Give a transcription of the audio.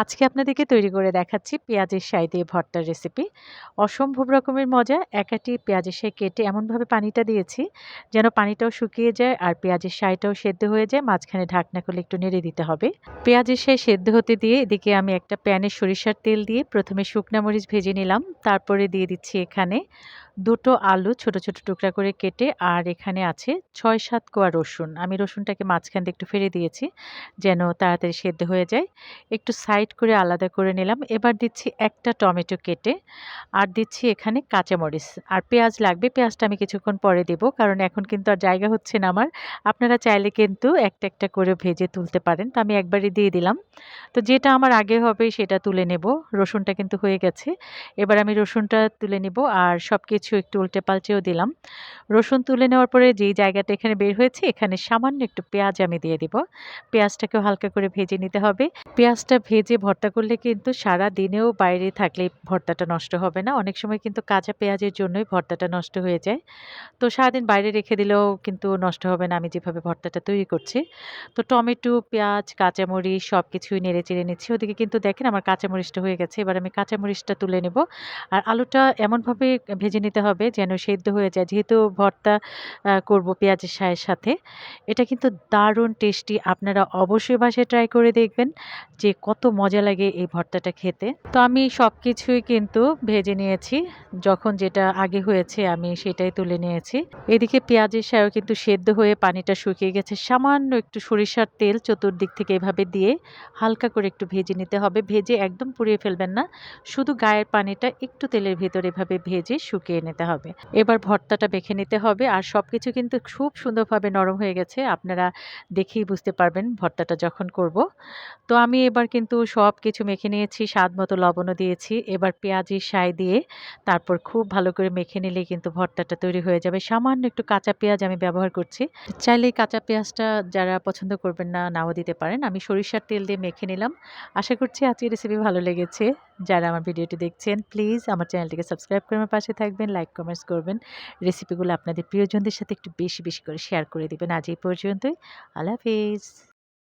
আজকে আপনাদেরকে তৈরি করে দেখাচ্ছি পেঁয়াজের শাই দিয়ে ভর্তার রেসিপি অসম্ভব রকমের মজা, একাটি পেঁয়াজের শাই কেটে এমনভাবে পানিটা দিয়েছি যেন পানিটাও শুকিয়ে যায় আর পেঁয়াজের শাইটাও সেদ্ধ হয়ে যায়, মাঝখানে ঢাকনা করলে একটু নেড়ে দিতে হবে। পেঁয়াজের শাই সেদ্ধ হতে দিয়ে এদিকে আমি একটা প্যানে সরিষার তেল দিয়ে প্রথমে শুকনা মরিচ ভেজে নিলাম, তারপরে দিয়ে দিচ্ছি এখানে দুটো আলু ছোট ছোট টুকরা করে কেটে, আর এখানে আছে ছয় সাত কোয়া রসুন। আমি রসুনটাকে মাঝখান দিয়ে একটু ফেলে দিয়েছি যেন তাড়াতাড়ি সেদ্ধ হয়ে যায়। একটু সাইড করে আলাদা করে নিলাম। এবার দিচ্ছি একটা টমেটো কেটে, আর দিচ্ছি এখানে কাঁচামরিচ। আর পেঁয়াজ লাগবে, পেঁয়াজটা আমি কিছুক্ষণ পরে দেবো, কারণ এখন কিন্তু আর জায়গা হচ্ছে না আমার। আপনারা চাইলে কিন্তু একটা একটা করে ভেজে তুলতে পারেন। তো আমি একবারই দিয়ে দিলাম। তো যেটা আমার আগে হবে সেটা তুলে নেব। রসুনটা কিন্তু হয়ে গেছে। এবার আমি রসুনটা তুলে নিব, আর সব কিছু একটু উল্টে পাল্টেও দিলাম। রসুন তুলে নেওয়ার পরে যেই জায়গাটা এখানে বের হয়েছে, এখানে সামান্য একটু পেঁয়াজ আমি দিয়ে দিব। পেঁয়াজটাকেও হালকা করে ভেজে নিতে হবে। পেঁয়াজটা ভেজে ভর্তা করলে কিন্তু সারা দিনেও বাইরে থাকলে ভর্তাটা নষ্ট হবে না। অনেক সময় কিন্তু কাঁচা পেঁয়াজের জন্যই ভর্তাটা নষ্ট হয়ে যায়। তো সারাদিন বাইরে রেখে দিলেও কিন্তু নষ্ট হবে না। আমি যেভাবে ভর্তাটা তৈরি করছি। তো টমেটো, পেঁয়াজ, কাঁচামরিচ সব কিছুই নেড়ে চেড়ে নিচ্ছি। ওদিকে কিন্তু দেখেন আমার কাঁচামরিচটা হয়ে গেছে। এবার আমি কাঁচামরিচটা তুলে নেব। আর আলুটা এমনভাবে ভেজে নিতে হবে যেন সেদ্ধ হয়ে যায়। যেহেতু ভর্তা করব পেঁয়াজের সায়ের সাথে, এটা কিন্তু দারুণ টেস্টি। আপনারা অবশ্যই বাসায় ট্রাই করে দেখবেন যে কত মজা লাগে এই ভর্তাটা খেতে। তো আমি সব কিছুই কিন্তু ভেজে নিয়েছি। যখন যেটা আগে হয়েছে আমি সেটাই তুলে নিয়েছি। এদিকে পেঁয়াজের সায়ও কিন্তু সেদ্ধ হয়ে পানিটা শুকিয়ে গেছে। সামান্য একটু সরিষার তেল চতুর্দিক থেকে এভাবে দিয়ে হালকা করে একটু ভেজে নিতে হবে। ভেজে একদম পুড়িয়ে ফেলবেন না। শুধু গায়ের পানিটা একটু তেলের ভিতরে এভাবে ভেজে শুকিয়ে নিতে হবে। এবার ভর্তাটা মেখে নিতে হবে আর সব কিছু কিন্তু খুব সুন্দরভাবে নরম হয়ে গেছে। আপনারা দেখেই বুঝতে পারবেন ভর্তাটা যখন করব। তো আমি এবার কিন্তু সব কিছু মেখে নিয়েছি, স্বাদ মতো লবণও দিয়েছি। এবার পেঁয়াজের সাই দিয়ে তারপর খুব ভালো করে মেখে নিলেই কিন্তু ভর্তাটা তৈরি হয়ে যাবে। সামান্য একটু কাঁচা পেঁয়াজ আমি ব্যবহার করছি। চাইলে কাঁচা পেঁয়াজটা যারা পছন্দ করবেন না, নাও দিতে পারেন। আমি সরিষার তেল দিয়ে মেখে নিলাম। আশা করছি আজকের রেসিপি ভালো লেগেছে। যারা আমার ভিডিওটি দেখছেন প্লিজ আমার চ্যানেলটিকে সাবস্ক্রাইব করে আমার পাশে থাকবেন লাইক কমেন্টস করবেন। রেসিপিগুলো আপনাদের প্রিয়জনদের সাথে একটু বেশি বেশি করে শেয়ার করে দেবেন। আজ এই পর্যন্তই। আল্লাহ হাফিজ।